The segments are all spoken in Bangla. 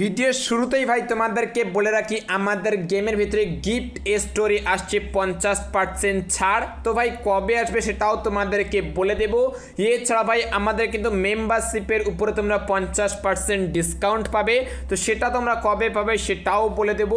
ভিডিওর শুরুতেই ভাই তোমাদেরকে বলে রাখি, আমাদের গেমের ভিতরে গিফট স্টোরি আসছে পঞ্চাশ পার্সেন্ট ছাড়। তো ভাই কবে আসবে সেটাও তোমাদেরকে বলে দেব। এছাড়া ভাই আমাদের কিন্তু মেম্বারশিপের উপরে তোমরা পঞ্চাশ পার্সেন্ট ডিসকাউন্ট পাবে। তো সেটা তোমরা কবে পাবে সেটাও বলে দেব।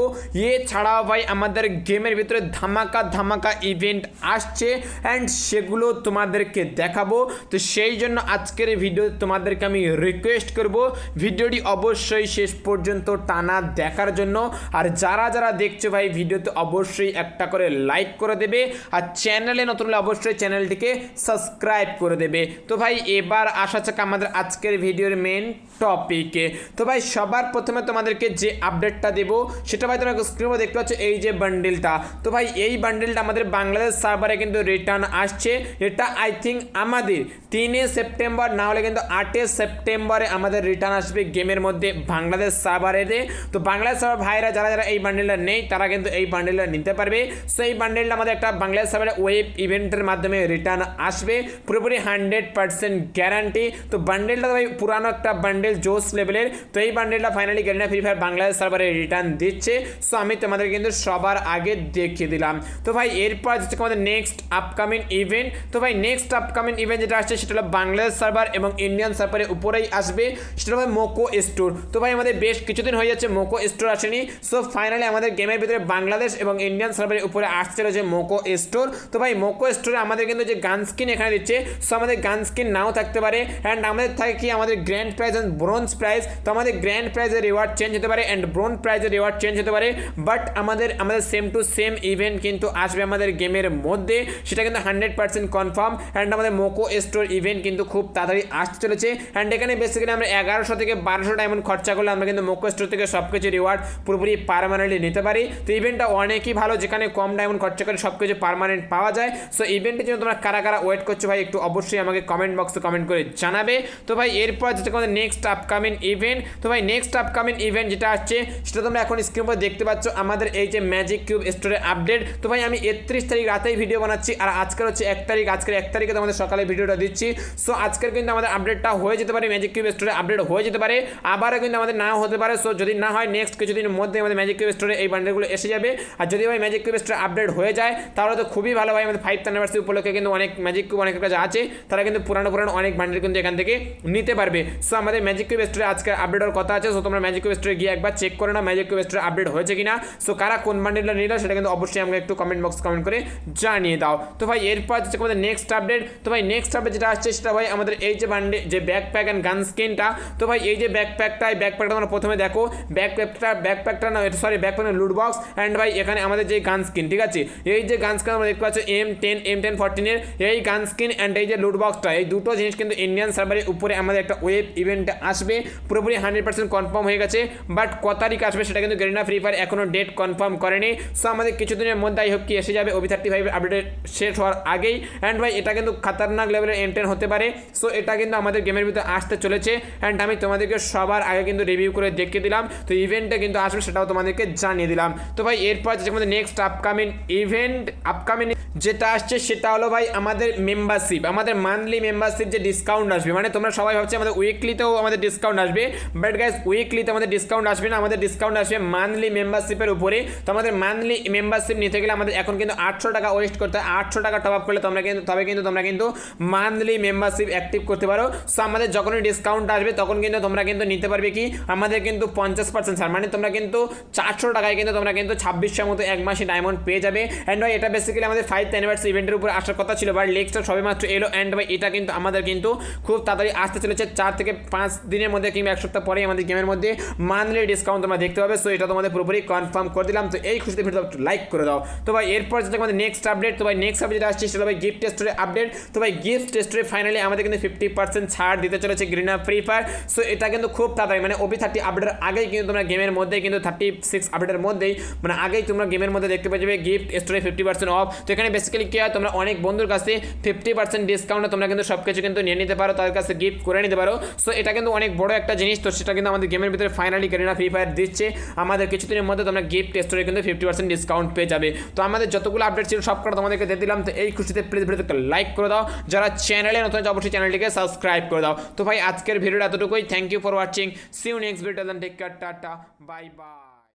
এছাড়াও ভাই আমাদের গেমের ভিতরে ধামাকা ধামাকা ইভেন্ট আসছে অ্যান্ড সেগুলো তোমাদেরকে দেখাবো। তো সেই জন্য আজকের ভিডিও তোমাদেরকে আমি রিকোয়েস্ট করব। ভিডিওটি অবশ্যই শেষ পর্যন্ত টানা দেখার জন্য। আর যারা যারা দেখছ ভাই ভিডিওতে অবশ্যই একটা করে লাইক করে দেবে। আর চ্যানেলে নতুন হলে অবশ্যই চ্যানেলটিকে সাবস্ক্রাইব করে দেবে। তো ভাই এবার আসা যাক আমাদের আজকের ভিডিওর মেন টপিকে তো ভাই সবার প্রথমে তোমাদেরকে যে আপডেটটা দেবো, সেটা ভাই তোমরা স্ক্রিনে দেখতে পাচ্ছ, এই যে বান্ডেলটা তো ভাই এই বান্ডেলটা আমাদের বাংলাদেশ সার্ভারে কিন্তু রিটার্ন আসছে। এটা আই থিঙ্ক আমাদের তিনে সেপ্টেম্বর, না হলে কিন্তু আটে সেপ্টেম্বরে আমাদের রিটার্ন আসবে গেমের মধ্যে বাংলাদেশ সার্ভারেতে তো বাংলাদেশ সার্ভার ভাইরা যারা যারা এই বান্ডেলটা নেই, তারা কিন্তু এই বান্ডেলটা নিতে পারবে। সো এই বান্ডেলটা আমাদের একটা বাংলাদেশ সার্ভারে ওয়েব ইভেন্টের মাধ্যমে রিটার্ন আসবে। পুরোপুরি হান্ড্রেড পার্সেন্ট গ্যারান্টি তো বান্ডেলটা ভাই পুরানো একটা বান্ডেল জোস লেভেলের। তো এই বান্ডেলটা finally Garena Free Fire Bangladesh সার্ভারে রিটার্ন দিচ্ছে। সো আমি তোমাদের কিন্তু সবার আগে দেখিয়ে দিলাম। তো ভাই এরপর হচ্ছে আমাদের নেক্সট আপকামিং ইভেন্ট তো ভাই নেক্সট আপকামিং ইভেন্ট যেটা আসছে, সেটা হলো বাংলাদেশ সার্ভার এবং ইন্ডিয়ান সার্ভারের উপরেই আসবে। সেটা হবে মোকো স্টোর তো ভাই আমাদের বেশ কিছুদিন হয়ে যাচ্ছে মোকো স্টোর আসেনি। সো ফাইনালি আমাদের গেমের ভিতরে বাংলাদেশ এবং ইন্ডিয়ান সার্ভারের উপরে আসছে রয়েছে মোকো স্টোর। তো ভাই, মোকো স্টোরে আমাদের কিন্তু যে গান স্কিন এখানে দিচ্ছে সো আমাদের গান স্কিন নাও থাকতে পারে। অ্যান্ড আমাদের থাকে কি, আমাদের grand prize and bronze prize তো আমাদের গ্র্যান্ড প্রাইজের রিওয়ার্ড চেঞ্জ হতে পারে অ্যান্ড ব্রোঞ্জ প্রাইজের রিওয়ার্ড চেঞ্জ হতে পারে। বাট আমাদের আমাদের সেম টু সেম ইভেন্ট কিন্তু আসবে আমাদের গেমের মধ্যে। সেটা কিন্তু হান্ড্রেড পার্সেন্ট কনফার্ম অ্যান্ড আমাদের মোকো স্টোর ইভেন্ট কিন্তু খুব তাড়াতাড়ি আসতে চলেছে। অ্যান্ড এখানে বেসিক্যালি আমরা এগারোশো থেকে বারোশো ডায়মন্ড খরচা করলে আমরা কিন্তু মোকো স্টোর থেকে সব কিছু রিওয়ার্ড পুরোপুরি পারমানেন্টলি নিতে পারি। তো ইভেন্টটা অনেকই ভালো, যেখানে কম ডায়মন্ড খরচা করে সব কিছু পারমানেন্ট পাওয়া যায়। সো ইভেন্টের জন্য তোমরা কারা কারা ওয়েট করছ ভাই, একটু অবশ্যই আমাকে কমেন্ট বক্সে কমেন্ট করে জানাবে। তো ভাই, এরপর যেটা আমাদের নেক্সট আপকামিং ইভেন্ট তো ভাই নেক্সট আপকামিং ইভেন্ট যেটা আসছে সেটা তোমরা এখন স্ক্রিন উপর দেখতে পাচ্ছ, আমাদের এই যে ম্যাজিক কিউব স্টোরের আপডেট তো ভাই, আমি একত্রিশ তারিখ রাতেই ভিডিও বানাচ্ছি, আর আজকের হচ্ছে এক তারিখ, আজকের এক তারিখে তোমাদের সকালে ভিডিওটা দিচ্ছি। সো আজকের কিন্তু আমাদের আপডেটটা হয়ে যেতে পারে ম্যাজিক কিউব স্টোরে আপডেট হয়ে যেতে পারে। আবারও কিন্তু আমাদের নাও হতে পারে। সো যদি না হয় নেক্সট কিছুদিনের মধ্যে আমাদের ম্যাজিক কিউব স্টোরে এই বান্ডেলগুলো এসে যাবে। আর যদি ভাই ম্যাজিক কিউব স্টোরে আপডেট হয়ে যায়, তাহলে তো খুবই ভালো ভাই আমাদের ফাইভ অ্যানিভার্সারি উপলক্ষে কিন্তু অনেক ম্যাজিক কিউব অনেকের কাছে আছে। তারা কিন্তু পুরানো পুরানো অনেক বান্ডেল কিন্তু এখান থেকে নিতে পারবে। সো আমাদের ম্যাজিক কিউব স্টোরে আজকে আপডেট হওয়ার কথা আছে। সো তোমরা ম্যাজিক কিউব স্টোরে গিয়ে একবার চেক করে নাও ম্যাজিক কিউব স্টোরে আপডেট হয়েছে কিনা। সো কারা কোন বান্ডেলটা নিল সেটা কিন্তু অবশ্যই আমাকে একটু কমেন্ট বক্স কমেন্ট করে জানিয়ে দাও। তো ভাই, এরপর হচ্ছে আমাদের নেক্সট আপডেট তো ভাই নেক্সট আপডেট যেটা আসছে সেটা ভাই আমাদের এই যে বান্ডে যে ব্যাকপ্যাক অ্যান্ড গান স্কিনটা তো ভাই, এই যে ব্যাকপ্যাকটা এই ব্যাকপ্যাকটা প্রথমে দেখো ব্যাকপ্যাকটা ব্যাকপ্যাকটা না sorry backpack loot box and ভাই এখানে আমাদের যে গান স্কিন ঠিক আছে? এই যে গান স্কিন আমরা দেখতে পাচ্ছি এম টেন এম টেন ফোরটিনের এই গান স্কিন অ্যান্ড এই যে লুট বক্সটা এই দুটো জিনিস কিন্তু ইন্ডিয়ান সার্ভারের উপরে আমাদের একটা ওয়েব ইভেন্টে আসবে, পুরোপুরি হান্ড্রেড পার্সেন্ট কনফার্ম হয়ে গেছে বাট ক তারিখ আসবে সেটা কিন্তু গেরিনা ফ্রি ফায়ার এখনও ডেট কনফার্ম করেনি। সো আমাদের কিছুদিনের মধ্যে আই হোপ কি এসে যাবে ওবি থার্টি ফাইভ আপডেট শেষ হওয়ার আগেই। অ্যান্ড ভাই, এটা কিন্তু খাতারনাক লেভেলের এন্টেন হতে পারে। সো এটা কিন্তু আমাদের গেমের ভিতরে আসতে চলেছে। অ্যান্ড আমি তোমাদেরকে সবার আগে কিন্তু রিভিউ করে দেখিয়ে দিলাম। তো ইভেন্টে কিন্তু আসবে সেটাও তোমাদেরকে জানিয়ে দিলাম। তো ভাই, এরপর যে আমাদের নেক্সট আপকামিং ইভেন্ট আপকামিং যেটা আসছে সেটা হলো ভাই আমাদের মেম্বারশিপ আমাদের মান্থলি মেম্বারশিপ যে ডিসকাউন্ট আসবে। মানে তোমরা সবাই ভাবছ আমাদের উইকলিতেও আমাদের ডিসকাউন্ট আসবে বাট গাইজ উইকলিতে আমাদের ডিসকাউন্ট আসবে না। আমাদের ডিসকাউন্ট আসবে মান্থলি মেম্বারশিপের উপরে। তো আমাদের মান্থলি মেম্বারশিপ নিতে গেলে আমাদের এখন কিন্তু আটশো টাকা ওয়েস্ট করতে হয়। আটশো টাকা টপ আপ করলে তোমরা কিন্তু, তবে কিন্তু তোমরা কিন্তু মান্থলি মেম্বারশিপ অ্যাক্টিভ করতে পারো। সো আমাদের যখনই ডিসকাউন্ট আসবে, তখন কিন্তু তোমরা কিন্তু নিতে পারবে কি? আমাদের কিন্তু পঞ্চাশ পার্সেন্ট ছাড়। মানে তোমরা কিন্তু চারশো টাকায় কিন্তু তোমরা কিন্তু ছাব্বিশশোর মতো এক মাসে ডায়মন্ড পেয়ে যাবে। অ্যান্ড ভাই, এটা বেসিক্যালি আমাদের ফাইভ অ্যানিভার্সারি ইভেন্টের উপর আসার কথা ছিল। বাট লেক্সটা সবে মাত্র এলো। অ্যান্ড ভাই, এটা কিন্তু আমাদের কিন্তু খুব তাড়াতাড়ি আসতে চলেছে। চার থেকে পাঁচ দিনের মধ্যে কিংবা এক সপ্তাহ পরেই আমাদের গেমের মধ্যে মান্থলি ডিসকাউন্ট তোমরা দেখতে পাবে। সো এটা তোমাদের পুরোপুরি কনফার্ম করে দিলাম। তো এই খুশিতে ভিডিও লাইক করে দাও। তো ভাই, এরপর যেটা আমাদের নেক্সট আপডেট তো ভাই নেক্সট আপডেট আসছে সেটা ভাই গিফট টেস্টের আপডেট তো ভাই গিফট টেস্টের ফাইনালি আমাদের কিন্তু ফিফটি পার্সেন্ট ছাড় দিতে চলেছে গ্রিনা ফ্রি ফায়ার সো এটা কিন্তু খুব তাড়াতাড়ি মানে ওবি থার্টি আপডেটের আগেই কিন্তু তোমরা গেমের মধ্যে কিন্তু থার্টি সিক্স আপডেটের মধ্যেই মানে আগেই তোমরা গেমের মধ্যে দেখতে পাবে গিফট স্টোরে ফিফটি পার্সেন্ট অফ তো এখানে বেসিক্যালি কি হয়, তোমরা অনেক বন্ধুর কাছে ফিফটি পার্সেন্ট ডিসকাউন্টে তোমরা কিন্তু সব কিছু কিন্তু নিয়ে নিতে পারো, তাদের কাছে গিফট করে নিতে পারো। সো এটা কিন্তু অনেক বড় একটা জিনিস, তো সেটা কিন্তু আমাদের গেমের ভিতরে ফাইনালি গেরিনা ফ্রি ফায়ার দিচ্ছে। আমাদের কিছুদিনের মধ্যে তোমরা গিফট স্টোরে কিন্তু ফিফটি পার্সেন্ট ডিসকাউন্ট পেয়ে যাবে। তো আমাদের যতগুলো আপডেট ছিল সব কটা তোমাদেরকে দিয়ে দিলাম। তো এই খুশিতে প্লিজ ভিডিওতে লাইক করে দাও। যারা চ্যানেলে নতুন অবশ্যই চ্যানেলটিকে সাবস্ক্রাইব করে দাও। তো ভাই, আজকের ভিডিওটা এতটুকুই। Thank you for watching see you next video take care tata bye bye